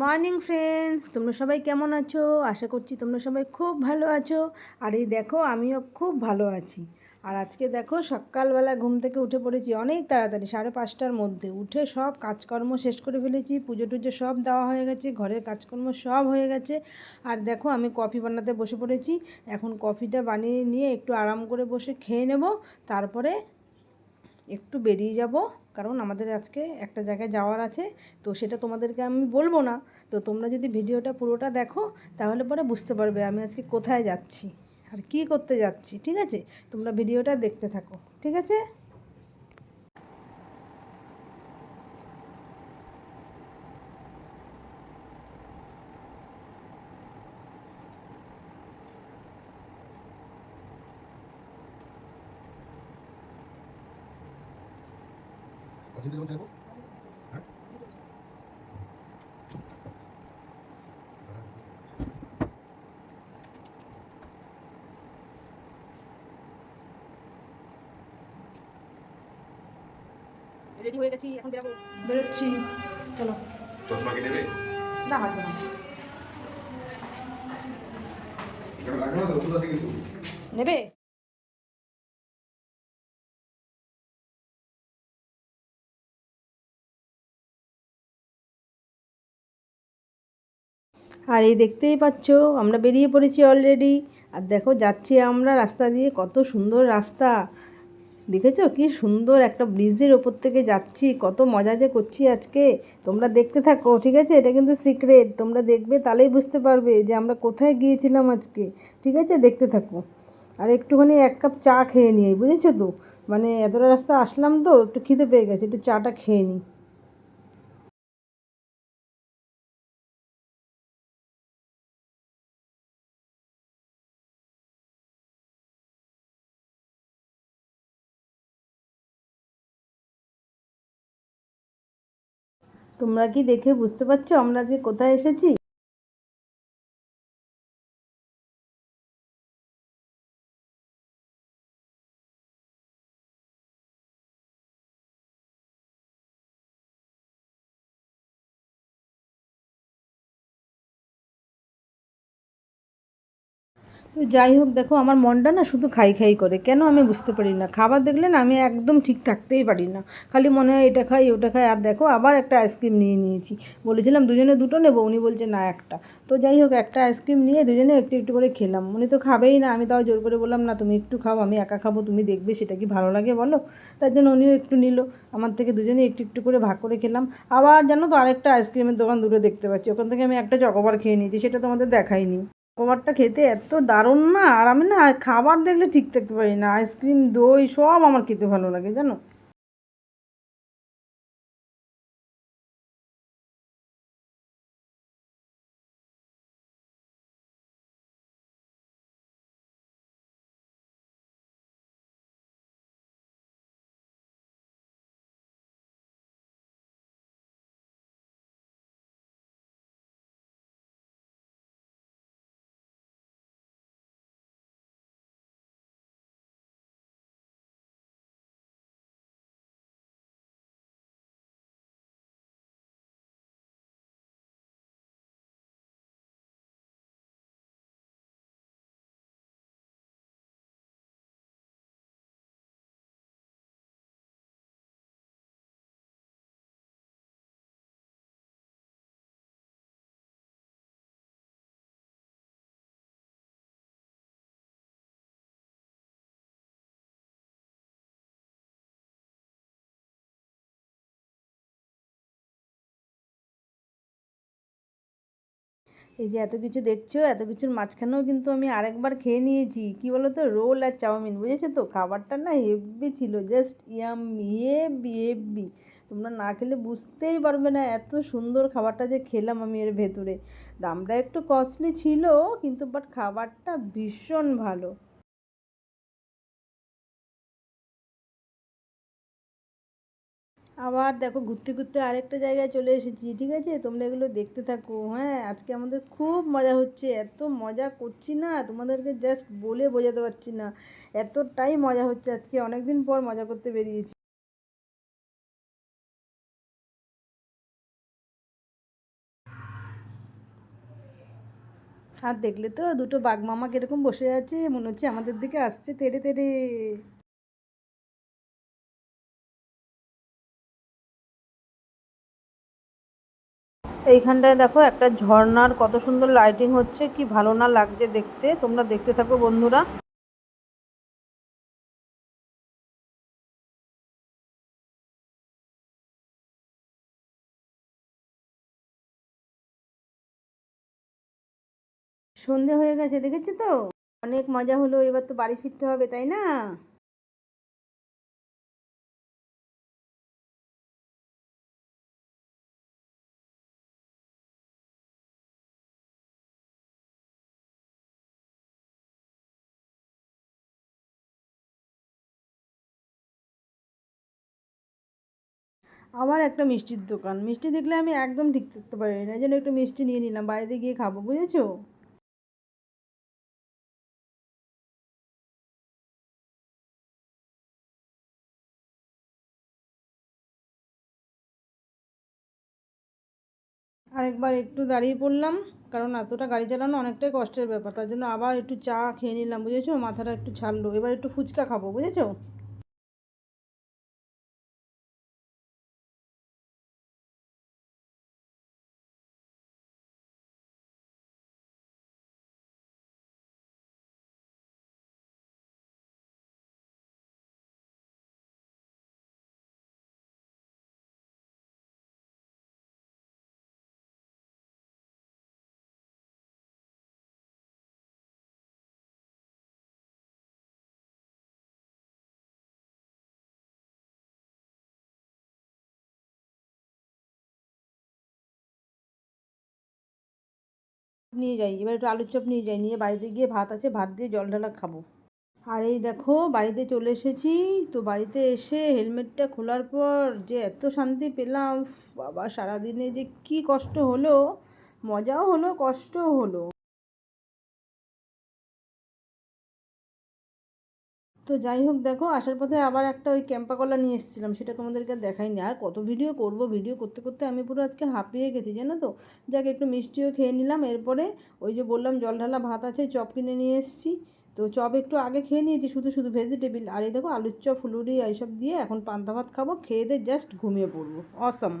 Morning friends, তোমরা সবাই কেমন আছো? আশা করছি তোমরা সবাই খুব ভালো আছো। আর এই দেখো, আমিও খুব ভালো আছি। আর আজকে দেখো, সকালবেলা ঘুম থেকে উঠে পড়েছি অনেক তাড়াতাড়ি, সাড়ে পাঁচটার মধ্যে। উঠে সব কাজকর্ম শেষ করে ফেলেছি, পুজো টুজো সব দেওয়া হয়ে গেছে, ঘরের কাজকর্ম সব হয়ে গেছে। আর দেখো, আমি কফি বানাতে বসে পড়েছি। এখন কফিটা বানিয়ে নিয়ে একটু আরাম করে বসে খেয়ে নেব, তারপরে একটু বেরিয়ে যাব, কারণ আমাদের আজকে একটা জায়গায় যাওয়ার আছে। তো সেটা তোমাদেরকে আমি বলব না। তো তোমরা যদি ভিডিওটা পুরোটা দেখো, তাহলে পরে বুঝতে পারবে আমি আজকে কোথায় যাচ্ছি, আর কি করতে যাচ্ছি, ঠিক আছে? তোমরা ভিডিওটা দেখতে থাকো, ঠিক আছে? অতিথি যখন চাইব হ্যাঁ রেডি হয়ে গেছি এখন বেরোবো। বেরোচ্ছি চলো। চশমা কি নেবে? না হাঁটবো না। এখানে রাখবে না তো? ওষুধ আছে কিন্তু নেবে? আর এই দেখতেই পাচ্ছ, আমরা বেরিয়ে পড়েছি অলরেডি আর দেখো, যাচ্ছি আমরা রাস্তা দিয়ে, কত সুন্দর রাস্তা। দেখেছ কি সুন্দর একটা ব্রিজের ওপর থেকে যাচ্ছি, কত মজা যে করছি আজকে। তোমরা দেখতে থাকো, ঠিক আছে? এটা কিন্তু সিক্রেট তোমরা দেখবে, তাহলেই বুঝতে পারবে যে আমরা কোথায় গিয়েছিলাম আজকে, ঠিক আছে? দেখতে থাকো। আর একটুখানি এক কাপ চা খেয়ে নিই বুঝেছ তো? মানে এতটা রাস্তা আসলাম তো, একটু খিদে পেয়ে গেছে, একটু চাটা খেয়ে নিই তোমরা কি দেখে বুঝতে পারছ আমরা আজকে কোথায় এসেছি? তো যাই হোক, দেখো আমার মনটা না শুধু খাই খাই করে। কেন আমি বুঝতে পারি না? খাবার দেখলে না আমি একদম ঠিক থাকতেই পারি না। খালি মনে হয় এটা খাই, ওটা খাই। আর দেখো, আবার একটা আইসক্রিম নিয়ে নিয়েছি। বলেছিলাম দুজনে দুটো নেব, উনি বলছে না একটা। তো যাই হোক, একটা আইসক্রিম নিয়ে দুজনে একটু একটু করে খেলাম। উনি তো খাবেই না, আমি তাও জোর করে বললাম, না, তুমি একটু খাও, আমি একা খাব, তুমি দেখবে সেটা কি ভালো লাগে বলো? তার জন্য উনিও একটু নিল। আমার থেকে দুজনে একটু একটু করে ভাগ করে খেলাম। আবার জানো তো, আরেকটা আইসক্রিমের দোকান দুটো দেখতে পাচ্ছি। ওখান থেকে আমি একটা চকোবার খেয়ে নিয়েছি, সেটা তোমাদের দেখাইনি। খাবারটা খেতে এত দারুণ না। আর আমি না খাবার দেখলে ঠিক থাকতে পারি না। আইসক্রিম, দই সব আমার খেতে ভালো লাগে, জানো? এই যে এত কিছু দেখছ, এত কিছুর মাঝখানেও কিন্তু আমি আরেকবার খেয়ে নিয়েছি। কি বলো তো রোল আর চাউমিন, বুঝেছ তো? খাবারটা না হেভি ছিল জাস্ট ইয়াম হেভি হেভি তোমরা না খেলে বুঝতেই পারবে না এত সুন্দর খাবারটা যে খেলাম আমি এর ভেতরে। দামটা একটু কস্টলি ছিল, কিন্তু বাট খাবারটা ভীষণ ভালো। আবার দেখো ঘুরতে ঘুরতে আরেকটা জায়গায় চলে এসেছি, ঠিক আছে? তোমরা এগুলো দেখতে থাকো হ্যাঁ? আজকে আমাদের খুব মজা হচ্ছে, এত মজা করছি না, তোমাদেরকে জাস্ট বলে বোঝাতে পারছি না, এতটাই মজা হচ্ছে আজকে অনেক দিন পর মজা করতে বেরিয়েছি। আর দেখলে তো দুটো বাঘ মামা কীরকম বসে আছে, মনে হচ্ছে আমাদের দিকে আসছে তেড়ে তেড়ে। এইখানটায় দেখো একটা ঝর্ণার কত সুন্দর লাইটিং হচ্ছে, কি ভালো না লাগছে দেখতে। তোমরা দেখতে থাকো বন্ধুরা। সন্ধে হয়ে গেছে, দেখেছ তো? অনেক মজা হলো, এবার তো বাড়ি ফিরতে হবে, তাই না? আমার একটা মিষ্টির দোকান। মিষ্টি দেখলে আমি একদম ঠিক থাকতে পারি না জন্য একটু মিষ্টি নিয়ে নিলাম, বাড়িতে গিয়ে খাব, বুঝেছ? আরেকবার একটু দাঁড়িয়ে পড়লাম, কারণ এতটা গাড়ি চালানো অনেকটাই কষ্টের ব্যাপার, তার জন্য আবার একটু চা খেয়ে নিলাম, বুঝেছ? মাথাটা একটু ছাড়লো, এবার একটু ফুচকা খাব, বুঝেছ? নিয়ে যাই, এবার একটু আলুর চপ নিয়ে যাই, নিয়ে বাড়িতে গিয়ে ভাত আছে, ভাত দিয়ে জল ঢালা খাব। আর এই দেখো, বাড়িতে চলে এসেছি, তো বাড়িতে এসে হেলমেটটা খোলার পর যে এত শান্তি পেলাম, বাবা, সারাদিনে যে কি কষ্ট হলো, মজাও হলো, কষ্টও হলো। তো যাই হোক দেখো, আসার পথে আবার একটা ওই ক্যাম্পা কলা নিয়ে এসেছিলাম, সেটা তোমাদেরকে দেখাইনি। আর কত ভিডিও করব, ভিডিও করতে করতে আমি পুরো আজকে হাঁপিয়ে গেছি, জানো তো? যাকে, একটু মিষ্টিও খেয়ে নিলাম, এরপরে ওই যে বললাম জল ঢালা ভাত আছে, চপ কিনে নিয়ে এসেছি। তো চপ একটু আগে খেয়ে নিয়েছি, শুধু শুধু ভেজিটেবিল আর এই দেখো, আলুর চপ, ফুলুরি, এইসব দিয়ে এখন পান্তা ভাত খাব, খেয়ে দিয়ে জাস্ট ঘুমিয়ে পড়ব। অসম